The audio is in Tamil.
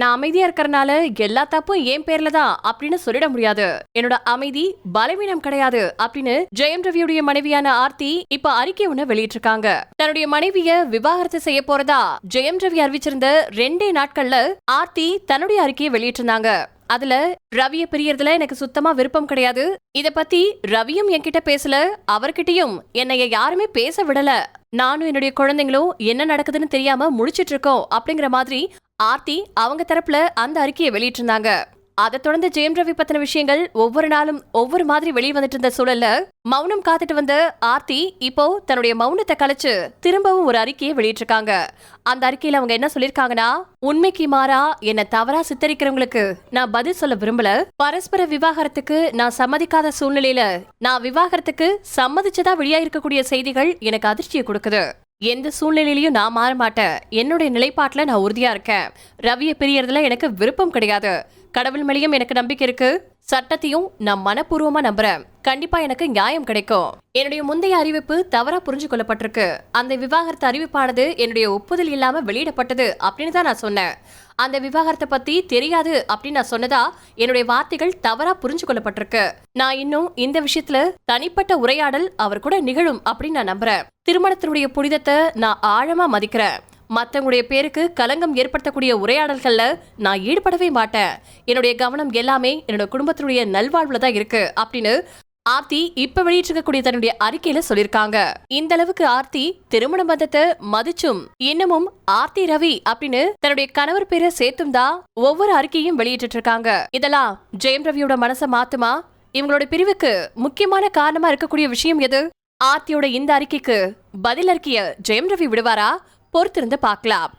நான் அமைதியா இருக்கறனால எல்லா தப்பும் என் பேர்ல தான் அப்படின்னு சொல்லிட முடியாது. என்னோட அமைதி பலவீனம் கிடையாது அப்படின்னு ஜெயம் ரவியுடைய மனைவியான ஆர்த்தி இப்ப அறிக்கை ஒண்ணு வெளியிட்டிருக்காங்க. தன்னுடைய மனைவிய விவாகரத்து செய்ய போறதா ஜெயம் ரவி அறிவிச்சிருந்த ரெண்டே நாட்கள்ல ஆர்த்தி தன்னுடைய அறிக்கையை வெளியிட்டிருந்தாங்க. அதுல ரவிய பிரியறதுல எனக்கு சுத்தமா விருப்பம் கிடையாது. இத பத்தி ரவியும் என்கிட்ட பேசல அவர்கிட்டயும் என்னைய யாருமே பேச விடல. நானும் என்னுடைய குழந்தைங்களும் என்ன நடக்குதுன்னு தெரியாம முழிச்சிட்டு இருக்கோம் அப்படிங்கிற மாதிரி ஆர்த்தி அவங்க தரப்புல அந்த அறிக்கையை வெளியிட்டிருந்தாங்க. அதை தொடர்ந்து ஜெயம் ரவி பத்தின விஷயங்கள் ஒவ்வொரு நாளும் ஒவ்வொரு மாதிரி வெளியே வந்துட்டு இருந்த சூழல்ல மௌனம் காத்துட்டு வந்த ஆர்த்தி இப்போ தன்னுடைய மௌனத்தை கலைச்சு திரும்பவும் ஒரு அறிக்கையை வெளியிட்டிருக்காங்க. அந்த அறிக்கையில அவங்க என்ன சொல்லிருக்காங்கன்னா உண்மைக்கு மாறா என்ன தவறா சித்தரிக்கிறவங்களுக்கு நான் பதில் சொல்ல விரும்பல. பரஸ்பர விவாகரத்துக்கு நான் சம்மதிக்காத சூழ்நிலையில நான் விவாகரத்துக்கு சம்மதிச்சதா வெளியாயிருக்கக்கூடிய செய்திகள் எனக்கு அதிர்ச்சியை கொடுக்குது. எந்த சூழ்நிலையிலையும் நான் மாற மாட்டேன். என்னுடைய நிலைப்பாட்டில் நான் உறுதியாக இருக்கேன். ரவியை பிரியறதுல எனக்கு விருப்பம் கிடையாது. கடவுள் மேலேயும் எனக்கு நம்பிக்கை இருக்கு. சட்டத்தையும் நான் மனப்பூர்வமா நம்புறேன். கண்டிப்பா எனக்கு நியாயம் கிடைக்கும். என்னுடைய முந்தைய அறிவிப்பு தவறா புரிஞ்சு கொள்ளப்பட்டிருக்கு. அந்த விவாகரத்து அறிவிப்பானது என்னுடைய ஒப்புதல் இல்லாம வெளியிடப்பட்டது அப்படின்னு தான் நான் சொன்னேன். அந்த விவாகரத்தை பத்தி தெரியாது அப்படின்னு நான் சொன்னதா என்னுடைய வார்த்தைகள் தவறா புரிஞ்சு கொள்ளப்பட்டிருக்கு. நான் இன்னும் இந்த விஷயத்துல தனிப்பட்ட உரையாடல் அவர் கூட நிகழும் அப்படின்னு நான் நம்புறேன். திருமணத்தினுடைய புனிதத்தை நான் ஆழமா மதிக்கிறேன். மற்றவங்களுடைய பேருக்கு கலங்கம் ஏற்படுத்தக்கூடிய உரையாடல்கள்ல நான் ஈடுபடவே மாட்டேன். என்னுடைய கவனம் எல்லாமே என்னோட குடும்பத்தினுடைய நல்வாழ்வுல தான் இருக்கு அப்படின்னு ஆர்த்தி இப்ப வெளியிட்டிருக்கக்கூடிய தன்னுடைய அறிக்கையில சொல்லியிருக்காங்க. இந்த அளவுக்கு ஆர்த்தி திருமண பந்தத்தை மதிச்சும் இன்னமும் ஆர்த்தி ரவி அப்படின்னு தன்னுடைய கணவர் பேரை சேர்த்தும் தான் ஒவ்வொரு அறிக்கையும் வெளியிட்டு இருக்காங்க இதெல்லாம் ஜெயம் ரவியோட மனசை மாத்துமா? இவங்களோட பிரிவுக்கு முக்கியமான காரணமா இருக்கக்கூடிய விஷயம் எது? ஆர்த்தியோட இந்த அறிக்கைக்கு பதில் அறிக்கைய ஜெயம் ரவி விடுவாரா? பொறுத்திருந்து பார்க்கலாம்.